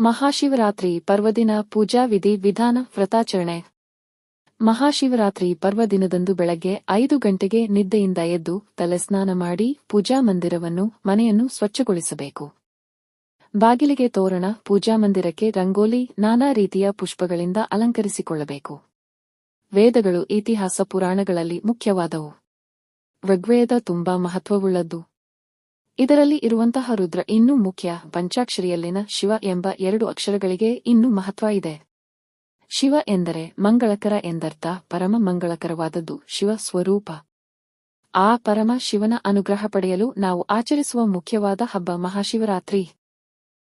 ಮಹಾಶಿವರಾತ್ರಿ ಪರ್ವದಿನ ಪೂಜಾ ವಿಧಿ ವಿಧಾನ ವ್ರತಾಚರಣೆ. ಮಹಾಶಿವರಾತ್ರಿ ಪರ್ವದಿನದಂದು ಬೆಳಗ್ಗೆ ಐದು ಗಂಟೆಗೆ ನಿದ್ದೆಯಿಂದ ಎದ್ದು ತಲೆಸ್ನಾನ ಮಾಡಿ ಪೂಜಾ ಮಂದಿರವನ್ನು, ಮನೆಯನ್ನು ಸ್ವಚ್ಛಗೊಳಿಸಬೇಕು. ಬಾಗಿಲಿಗೆ ತೋರಣ ಪೂಜಾ ಮಂದಿರಕ್ಕೆ ರಂಗೋಲಿ, ನಾನಾ ರೀತಿಯ ಪುಷ್ಪಗಳಿಂದ ಅಲಂಕರಿಸಿಕೊಳ್ಳಬೇಕು. ವೇದಗಳು ಇತಿಹಾಸ ಪುರಾಣಗಳಲ್ಲಿ ಮುಖ್ಯವಾದವು. ಋಗ್ವೇದ ತುಂಬಾ ಮಹತ್ವವುಳ್ಳದ್ದು. ಇದರಲ್ಲಿ ಇರುವಂತಹ ರುದ್ರ ಇನ್ನೂ ಮುಖ್ಯ. ಪಂಚಾಕ್ಷರಿಯಲ್ಲಿನ ಶಿವ ಎಂಬ ಎರಡು ಅಕ್ಷರಗಳಿಗೆ ಇನ್ನೂ ಮಹತ್ವ ಇದೆ. ಶಿವ ಎಂದರೆ ಮಂಗಳಕರ ಎಂದರ್ಥ. ಪರಮ ಮಂಗಳಕರವಾದದ್ದು ಶಿವ ಸ್ವರೂಪ. ಆ ಪರಮ ಶಿವನ ಅನುಗ್ರಹ ಪಡೆಯಲು ನಾವು ಆಚರಿಸುವ ಮುಖ್ಯವಾದ ಹಬ್ಬ ಮಹಾಶಿವರಾತ್ರಿ.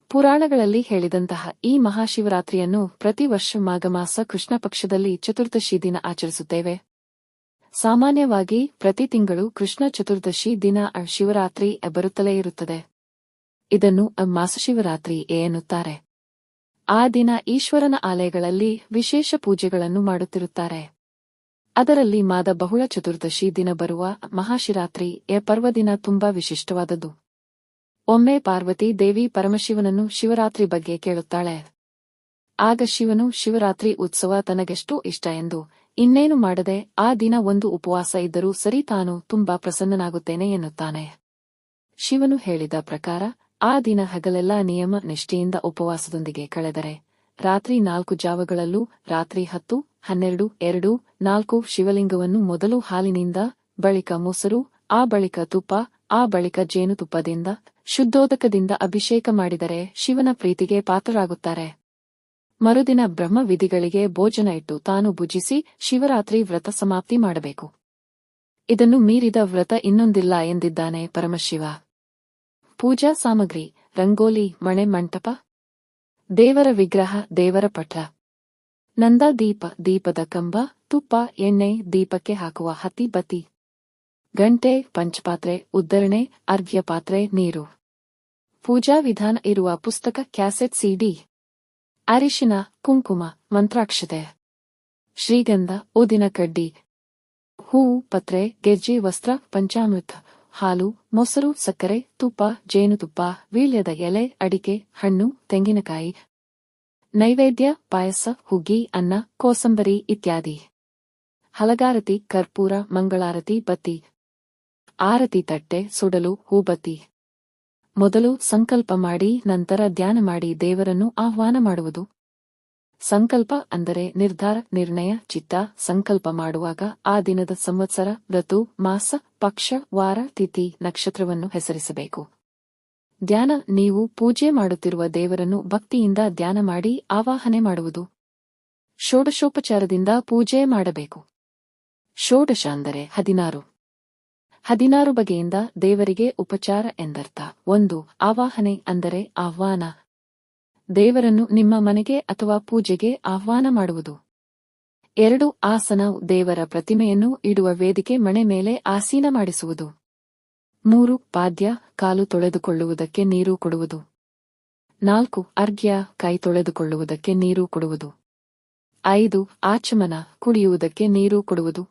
ಪುರಾಣಗಳಲ್ಲಿ ಹೇಳಿದಂತಹ ಈ ಮಹಾಶಿವರಾತ್ರಿಯನ್ನು ಪ್ರತಿ ವರ್ಷ ಮಾಘಮಾಸ ಕೃಷ್ಣ ಪಕ್ಷದಲ್ಲಿ ಚತುರ್ದಶಿ ದಿನ ಆಚರಿಸುತ್ತೇವೆ. ಸಾಮಾನ್ಯವಾಗಿ ಪ್ರತಿ ತಿಂಗಳು ಕೃಷ್ಣ ಚತುರ್ದಶಿ ದಿನ ಶಿವರಾತ್ರಿ ಬರುತ್ತಲೇ ಇರುತ್ತದೆ. ಇದನ್ನು ಮಾಸ ಮಾಸಶಿವರಾತ್ರಿ ಎನ್ನುತ್ತಾರೆ. ಆ ದಿನ ಈಶ್ವರನ ಆಲಯಗಳಲ್ಲಿ ವಿಶೇಷ ಪೂಜೆಗಳನ್ನು ಮಾಡುತ್ತಿರುತ್ತಾರೆ. ಅದರಲ್ಲಿ ಮಾದ ಬಹುಳ ಚತುರ್ದಶಿ ದಿನ ಬರುವ ಮಹಾಶಿವರಾತ್ರಿ ಎ ಪರ್ವದಿನ ತುಂಬಾ ವಿಶಿಷ್ಟವಾದದ್ದು. ಒಮ್ಮೆ ಪಾರ್ವತಿ ದೇವಿ ಪರಮಶಿವನನ್ನು ಶಿವರಾತ್ರಿ ಬಗ್ಗೆ ಕೇಳುತ್ತಾಳೆ. ಆಗ ಶಿವನು ಶಿವರಾತ್ರಿ ಉತ್ಸವ ತನಗೆಷ್ಟು ಇಷ್ಟ ಎಂದು. ಇನ್ನೇನು ಮಾಡದೆ ಆ ದಿನ ಒಂದು ಉಪವಾಸ ಇದ್ದರೂ ಸರಿ ತಾನು ತುಂಬಾ ಪ್ರಸನ್ನನಾಗುತ್ತೇನೆ ಎನ್ನುತ್ತಾನೆ. ಶಿವನು ಹೇಳಿದ ಪ್ರಕಾರ, ಆ ದಿನ ಹಗಲೆಲ್ಲ ನಿಯಮ ನಿಷ್ಠೆಯಿಂದ ಉಪವಾಸದೊಂದಿಗೆ ಕಳೆದರೆ, ರಾತ್ರಿ ನಾಲ್ಕು ಜಾವಗಳಲ್ಲೂ ರಾತ್ರಿ ಹತ್ತು, ಹನ್ನೆರಡು, ಎರಡು, ನಾಲ್ಕು ಶಿವಲಿಂಗವನ್ನು ಮೊದಲು ಹಾಲಿನಿಂದ, ಬಳಿಕ ಮೊಸರು, ಆ ಬಳಿಕ ತುಪ್ಪ, ಆ ಬಳಿಕ ಜೇನುತುಪ್ಪದಿಂದ, ಶುದ್ಧೋದಕದಿಂದ ಅಭಿಷೇಕ ಮಾಡಿದರೆ ಶಿವನ ಪ್ರೀತಿಗೆ ಪಾತ್ರರಾಗುತ್ತಾರೆ. ಮರುದಿನ ಬ್ರಹ್ಮ ವಿಧಿಗಳಿಗೆ ಭೋಜನ ಇಟ್ಟು ತಾನು ಭುಜಿಸಿ ಶಿವರಾತ್ರಿ ವ್ರತ ಸಮಾಪ್ತಿ ಮಾಡಬೇಕು. ಇದನ್ನು ಮೀರಿದ ವ್ರತ ಇನ್ನೊಂದಿಲ್ಲ ಎಂದಿದ್ದಾನೆ ಪರಮಶಿವ. ಪೂಜಾ ಸಾಮಗ್ರಿ, ರಂಗೋಲಿ, ಮಣೆ ಮಂಟಪ, ದೇವರ ವಿಗ್ರಹ, ದೇವರ ಪಠ ನಂದ ದೀಪ, ದೀಪದ ಕಂಬ, ತುಪ್ಪ, ಎಣ್ಣೆ, ದೀಪಕ್ಕೆ ಹಾಕುವ ಹತಿ ಬತಿ ಗಂಟೆ, ಪಂಚಪಾತ್ರೆ, ಉದ್ದರಣೆ, ಅರ್ಘ್ಯ ಪಾತ್ರೆ, ನೀರು. ಪೂಜಾ ವಿಧಾನ ಇರುವ ಪುಸ್ತಕ ಕ್ಯಾಸೆಟ್ ಸಿಡಿ ಅರಿಶಿನ, ಕುಂಕುಮ, ಮಂತ್ರಾಕ್ಷತೆ, ಶ್ರೀಗಂಧ ಊದಿನ ಕಡ್ಡಿ, ಹೂವು, ಪತ್ರೆ, ಗೆಜ್ಜೆ, ವಸ್ತ್ರ, ಪಂಚಾಮೃತ, ಹಾಲು, ಮೊಸರು, ಸಕ್ಕರೆ, ತುಪ್ಪ, ಜೇನುತುಪ್ಪ, ವೀಳ್ಯದ ಎಲೆ, ಅಡಿಕೆ, ಹಣ್ಣು, ತೆಂಗಿನಕಾಯಿ, ನೈವೇದ್ಯ, ಪಾಯಸ, ಹುಗ್ಗಿ, ಅನ್ನ, ಕೋಸಂಬರಿ ಇತ್ಯಾದಿ. ಹಲಗಾರತಿ, ಕರ್ಪೂರ, ಮಂಗಳಾರತಿ, ಬತ್ತಿ. ಆರತಿ ತಟ್ಟೆ, ಸುಡಲು, ಹೂಬತ್ತಿ. ಮೊದಲು ಸಂಕಲ್ಪ ಮಾಡಿ, ನಂತರ ಧ್ಯಾನ ಮಾಡಿ ದೇವರನ್ನು ಆಹ್ವಾನ ಮಾಡುವುದು. ಸಂಕಲ್ಪ ಅಂದರೆ ನಿರ್ಧಾರ, ನಿರ್ಣಯ, ಚಿತ್ತ. ಸಂಕಲ್ಪ ಮಾಡುವಾಗ ಆ ದಿನದ ಸಂವತ್ಸರ, ಋತು, ಮಾಸ, ಪಕ್ಷ, ವಾರ, ತಿಥಿ, ನಕ್ಷತ್ರವನ್ನು ಹೆಸರಿಸಬೇಕು. ಧ್ಯಾನ, ನೀವು ಪೂಜೆ ಮಾಡುತ್ತಿರುವ ದೇವರನ್ನು ಭಕ್ತಿಯಿಂದ ಧ್ಯಾನ ಮಾಡಿ ಆವಾಹನೆ ಮಾಡುವುದು. ಷೋಡಶೋಪಚಾರದಿಂದ ಪೂಜೆ ಮಾಡಬೇಕು. ಷೋಡಶ ಅಂದರೆ ಹದಿನಾರು. ಹದಿನಾರು ಬಗೆಯಿಂದ ದೇವರಿಗೆ ಉಪಚಾರ ಎಂದರ್ಥ. ಒಂದು, ಆವಾಹನೆ ಅಂದರೆ ಆಹ್ವಾನ. ದೇವರನ್ನು ನಿಮ್ಮ ಮನೆಗೆ ಅಥವಾ ಪೂಜೆಗೆ ಆಹ್ವಾನ ಮಾಡುವುದು. ಎರಡು, ಆಸನ ದೇವರ ಪ್ರತಿಮೆಯನ್ನು ಇಡುವ ವೇದಿಕೆ ಮಣೆ ಮೇಲೆ ಆಸೀನ ಮಾಡಿಸುವುದು. ಮೂರು, ಪಾದ್ಯ, ಕಾಲು ತೊಳೆದುಕೊಳ್ಳುವುದಕ್ಕೆ ನೀರು ಕೊಡುವುದು. ನಾಲ್ಕು, ಅರ್ಘ್ಯ, ಕೈ ತೊಳೆದುಕೊಳ್ಳುವುದಕ್ಕೆ ನೀರು ಕೊಡುವುದು. ಐದು, ಆಚಮನ ಕುಡಿಯುವುದಕ್ಕೆ ನೀರು ಕೊಡುವುದು.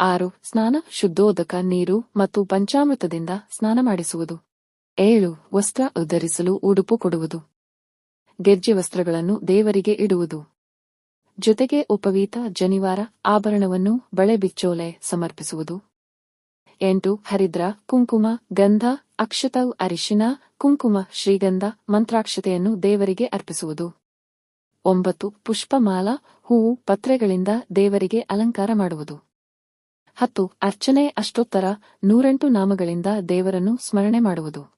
ಆರು, ಸ್ನಾನ, ಶುದ್ಧೋದಕ, ನೀರು ಮತ್ತು ಪಂಚಾಮೃತದಿಂದ ಸ್ನಾನ ಮಾಡಿಸುವುದು. ಏಳು, ವಸ್ತ್ರ ಉದ್ಧರಿಸಲು ಉಡುಪು ಕೊಡುವುದು. ಗೆಜ್ಜೆ ವಸ್ತ್ರಗಳನ್ನು ದೇವರಿಗೆ ಇಡುವುದು. ಜೊತೆಗೆ ಉಪವೀತ, ಜನಿವಾರ ಆಭರಣವನ್ನು ಬಳೆ ಬಿಚ್ಚೋಲೆ ಸಮರ್ಪಿಸುವುದು. ಎಂಟು, ಹರಿದ್ರ, ಕುಂಕುಮ, ಗಂಧ ಅಕ್ಷತವ್ ಅರಿಶಿನ, ಕುಂಕುಮ, ಶ್ರೀಗಂಧ, ಮಂತ್ರಾಕ್ಷತೆಯನ್ನು ದೇವರಿಗೆ ಅರ್ಪಿಸುವುದು. ಒಂಬತ್ತು, ಪುಷ್ಪಮಾಲ, ಹೂವು, ಪತ್ರೆಗಳಿಂದ ದೇವರಿಗೆ ಅಲಂಕಾರ ಮಾಡುವುದು. ಹತ್ತು, ಅರ್ಚನೆ ಅಷ್ಟೋತ್ತರ, ನೂರೆಂಟು ನಾಮಗಳಿಂದ ದೇವರನ್ನು ಸ್ಮರಣೆ ಮಾಡುವುದು.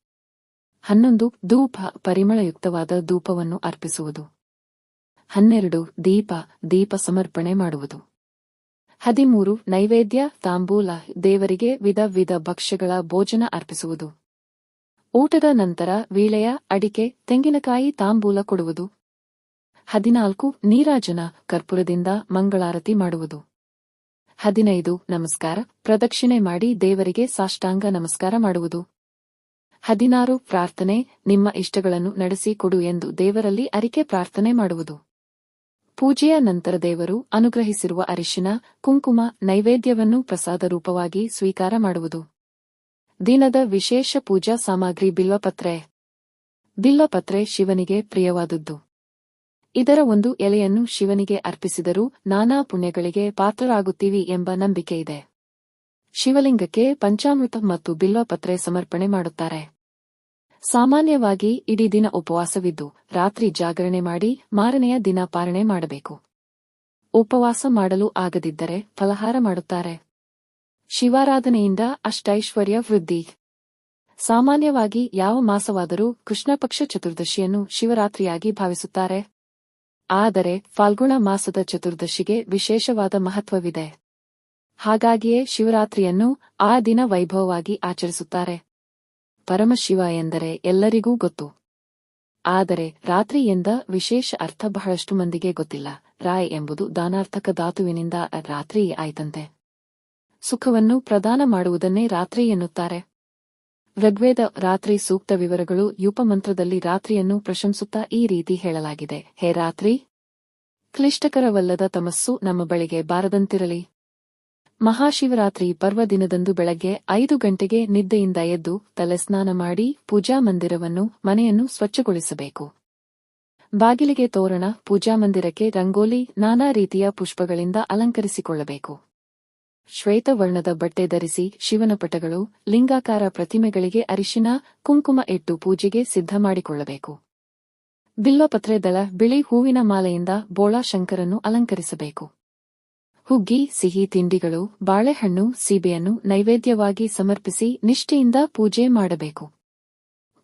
ಹನ್ನೊಂದು, ಧೂಪ ಪರಿಮಳಯುಕ್ತವಾದ ಧೂಪವನ್ನು ಅರ್ಪಿಸುವುದು. ಹನ್ನೆರಡು, ದೀಪ ದೀಪ ಸಮರ್ಪಣೆ ಮಾಡುವುದು. ಹದಿಮೂರು, ನೈವೇದ್ಯ, ತಾಂಬೂಲ, ದೇವರಿಗೆ ವಿಧ ವಿಧ ಭಕ್ಷ್ಯಗಳ ಭೋಜನ ಅರ್ಪಿಸುವುದು. ಊಟದ ನಂತರ ವೀಳೆಯ, ಅಡಿಕೆ, ತೆಂಗಿನಕಾಯಿ, ತಾಂಬೂಲ ಕೊಡುವುದು. ಹದಿನಾಲ್ಕು, ನೀರಾಜನ, ಕರ್ಪೂರದಿಂದ ಮಂಗಳಾರತಿ ಮಾಡುವುದು. ಹದಿನೈದು, ನಮಸ್ಕಾರ. ಪ್ರದಕ್ಷಿಣೆ ಮಾಡಿ ದೇವರಿಗೆ ಸಾಷ್ಟಾಂಗ ನಮಸ್ಕಾರ ಮಾಡುವುದು. ಹದಿನಾರು, ಪ್ರಾರ್ಥನೆ, ನಿಮ್ಮ ಇಷ್ಟಗಳನ್ನು ನಡೆಸಿ ಕೊಡು ಎಂದು ದೇವರಲ್ಲಿ ಅರಿಕೆ ಪ್ರಾರ್ಥನೆ ಮಾಡುವುದು. ಪೂಜೆಯ ನಂತರ ದೇವರು ಅನುಗ್ರಹಿಸಿರುವ ಅರಿಶಿನ, ಕುಂಕುಮ, ನೈವೇದ್ಯವನ್ನು ಪ್ರಸಾದ ರೂಪವಾಗಿ ಸ್ವೀಕಾರ ಮಾಡುವುದು. ದಿನದ ವಿಶೇಷ ಪೂಜಾ ಸಾಮಗ್ರಿ ಬಿಲ್ವಪತ್ರೆ. ಬಿಲ್ವಪತ್ರೆ ಶಿವನಿಗೆ ಪ್ರಿಯವಾದುದ್ದು. ಇದರ ಒಂದು ಎಲೆಯನ್ನು ಶಿವನಿಗೆ ಅರ್ಪಿಸಿದರೂ ನಾನಾ ಪುಣ್ಯಗಳಿಗೆ ಪಾತ್ರರಾಗುತ್ತೀವಿ ಎಂಬ ನಂಬಿಕೆ ಇದೆ. ಶಿವಲಿಂಗಕ್ಕೆ ಪಂಚಾಮೃತ ಮತ್ತು ಬಿಲ್ವಪತ್ರೆ ಸಮರ್ಪಣೆ ಮಾಡುತ್ತಾರೆ. ಸಾಮಾನ್ಯವಾಗಿ ಇಡೀ ದಿನ ಉಪವಾಸವಿದ್ದು ರಾತ್ರಿ ಜಾಗರಣೆ ಮಾಡಿ ಮಾರನೆಯ ದಿನ ಪಾರಣೆ ಮಾಡಬೇಕು. ಉಪವಾಸ ಮಾಡಲು ಆಗದಿದ್ದರೆ ಫಲಹಾರ ಮಾಡುತ್ತಾರೆ. ಶಿವಾರಾಧನೆಯಿಂದ ಅಷ್ಟೈಶ್ವರ್ಯ ವೃದ್ಧಿ. ಸಾಮಾನ್ಯವಾಗಿ ಯಾವ ಮಾಸವಾದರೂ ಕೃಷ್ಣಪಕ್ಷ ಚತುರ್ದಶಿಯನ್ನು ಶಿವರಾತ್ರಿಯಾಗಿ ಭಾವಿಸುತ್ತಾರೆ. ಆದರೆ ಫಾಲ್ಗುಣ ಮಾಸದ ಚತುರ್ದಶಿಗೆ ವಿಶೇಷವಾದ ಮಹತ್ವವಿದೆ. ಹಾಗಾಗಿಯೇ ಶಿವರಾತ್ರಿಯನ್ನು ಆ ದಿನ ವೈಭವವಾಗಿ ಆಚರಿಸುತ್ತಾರೆ. ಪರಮಶಿವ ಎಂದರೆ ಎಲ್ಲರಿಗೂ ಗೊತ್ತು. ಆದರೆ ರಾತ್ರಿ ಎಂದ ವಿಶೇಷ ಅರ್ಥ ಬಹಳಷ್ಟು ಮಂದಿಗೆ ಗೊತ್ತಿಲ್ಲ. ರಾಯ್ ಎಂಬುದು ದಾನಾರ್ಥಕ ಧಾತುವಿನಿಂದ ರಾತ್ರಿ ಆಯ್ತಂತೆ. ಸುಖವನ್ನು ಪ್ರದಾನ ಮಾಡುವುದನ್ನೇ ರಾತ್ರಿ ಎನ್ನುತ್ತಾರೆ. ಋಗ್ವೇದ ರಾತ್ರಿ ಸೂಕ್ತ ವಿವರಗಳು ಯೂಪಮಂತ್ರದಲ್ಲಿ ರಾತ್ರಿಯನ್ನು ಪ್ರಶಂಸುತ್ತಾ ಈ ರೀತಿ ಹೇಳಲಾಗಿದೆ. ಹೇ ರಾತ್ರಿ! ಕ್ಲಿಷ್ಟಕರವಲ್ಲದ ತಮಸ್ಸು ನಮ್ಮ ಬಳಿಗೆ ಬಾರದಂತಿರಲಿ. ಮಹಾಶಿವರಾತ್ರಿ ಪರ್ವ ದಿನದಂದು ಬೆಳಗ್ಗೆ ಐದು ಗಂಟೆಗೆ ನಿದ್ದೆಯಿಂದ ಎದ್ದು ತಲೆಸ್ನಾನ ಮಾಡಿ ಪೂಜಾ ಮಂದಿರವನ್ನು, ಮನೆಯನ್ನು ಸ್ವಚ್ಛಗೊಳಿಸಬೇಕು. ಬಾಗಿಲಿಗೆ ತೋರಣ, ಪೂಜಾ ಮಂದಿರಕ್ಕೆ ರಂಗೋಲಿ, ನಾನಾ ರೀತಿಯ ಪುಷ್ಪಗಳಿಂದ ಅಲಂಕರಿಸಿಕೊಳ್ಳಬೇಕು. ಶ್ವೇತವರ್ಣದ ಬಟ್ಟೆ ಧರಿಸಿ ಶಿವನ ಪಟಗಳು, ಲಿಂಗಾಕಾರ ಪ್ರತಿಮೆಗಳಿಗೆ ಅರಿಶಿನ, ಕುಂಕುಮ ಇಟ್ಟು ಪೂಜೆಗೆ ಸಿದ್ಧ ಮಾಡಿಕೊಳ್ಳಬೇಕು. ಬಿಲ್ಲಪತ್ರೆ ಬಿಳಿ ಹೂವಿನ ಮಾಲೆಯಿಂದ ಬೋಳಾ ಶಂಕರನ್ನು ಅಲಂಕರಿಸಬೇಕು. ಹುಗ್ಗಿ, ಸಿಹಿ ತಿಂಡಿಗಳು, ಬಾಳೆಹಣ್ಣು, ಸೀಬೆಯನ್ನು ನೈವೇದ್ಯವಾಗಿ ಸಮರ್ಪಿಸಿ ನಿಷ್ಠೆಯಿಂದ ಪೂಜೆ ಮಾಡಬೇಕು.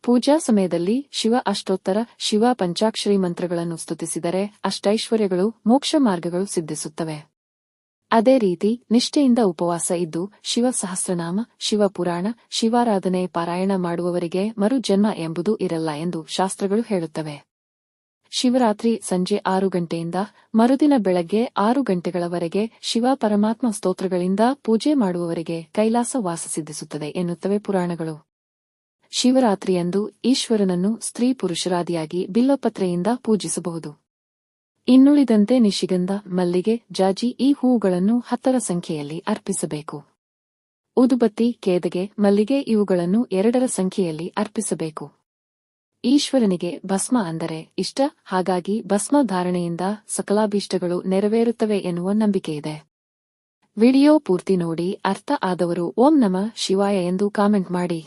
ಪೂಜಾ ಸಮಯದಲ್ಲಿ ಶಿವ ಅಷ್ಟೋತ್ತರ, ಶಿವ ಪಂಚಾಕ್ಷರಿ ಮಂತ್ರಗಳನ್ನು ಸ್ತುತಿಸಿದರೆ ಅಷ್ಟೈಶ್ವರ್ಯಗಳು, ಮೋಕ್ಷ ಮಾರ್ಗಗಳು ಸಿದ್ಧಿಸುತ್ತವೆ. ಅದೇ ರೀತಿ ನಿಷ್ಠೆಯಿಂದ ಉಪವಾಸ ಇದ್ದು ಶಿವ ಸಹಸ್ರನಾಮ ಶಿವ ಪುರಾಣ ಶಿವಾರಾಧನೆ, ಪಾರಾಯಣ ಮಾಡುವವರಿಗೆ ಮರುಜನ್ಮ ಎಂಬುದು ಇರಲ್ಲ ಎಂದು ಶಾಸ್ತ್ರಗಳು ಹೇಳುತ್ತವೆ. ಶಿವರಾತ್ರಿ ಸಂಜೆ ಆರು ಗಂಟೆಯಿಂದ ಮರುದಿನ ಬೆಳಗ್ಗೆ ಆರು ಗಂಟೆಗಳವರೆಗೆ ಶಿವ ಪರಮಾತ್ಮ ಸ್ತೋತ್ರಗಳಿಂದ ಪೂಜೆ ಮಾಡುವವರಿಗೆ ಕೈಲಾಸ ವಾಸ ಸಿದ್ಧಿಸುತ್ತದೆ ಎನ್ನುತ್ತವೆ ಪುರಾಣಗಳು. ಶಿವರಾತ್ರಿಯಂದು ಈಶ್ವರನನ್ನು ಸ್ತ್ರೀ ಪುರುಷರಾದಿಯಾಗಿ ಬಿಲ್ಲೋಪತ್ರೆಯಿಂದ ಪೂಜಿಸಬಹುದು. ಇನ್ನುಳಿದಂತೆ ನಿಶಿಗಂಧ, ಮಲ್ಲಿಗೆ, ಜಾಜಿ ಈ ಹೂಗಳನ್ನು ಹತ್ತರ ಸಂಖ್ಯೆಯಲ್ಲಿ ಅರ್ಪಿಸಬೇಕು. ಉದುಬತ್ತಿ, ಕೇದಗೆ, ಮಲ್ಲಿಗೆ ಇವುಗಳನ್ನು ಎರಡರ ಸಂಖ್ಯೆಯಲ್ಲಿ ಅರ್ಪಿಸಬೇಕು. ಈಶ್ವರನಿಗೆ ಭಸ್ಮ ಅಂದರೆ ಇಷ್ಟ, ಹಾಗಾಗಿ ಭಸ್ಮ ಧಾರಣೆಯಿಂದ ಸಕಲಾಭೀಷ್ಟಗಳು ನೆರವೇರುತ್ತವೆ ಎನ್ನುವ ನಂಬಿಕೆಯಿದೆ. ವಿಡಿಯೋ ಪೂರ್ತಿ ನೋಡಿ, ಅರ್ಥ ಆದವರು ಓಂ ನಮ ಶಿವಾಯ ಎಂದು ಕಾಮೆಂಟ್ ಮಾಡಿ.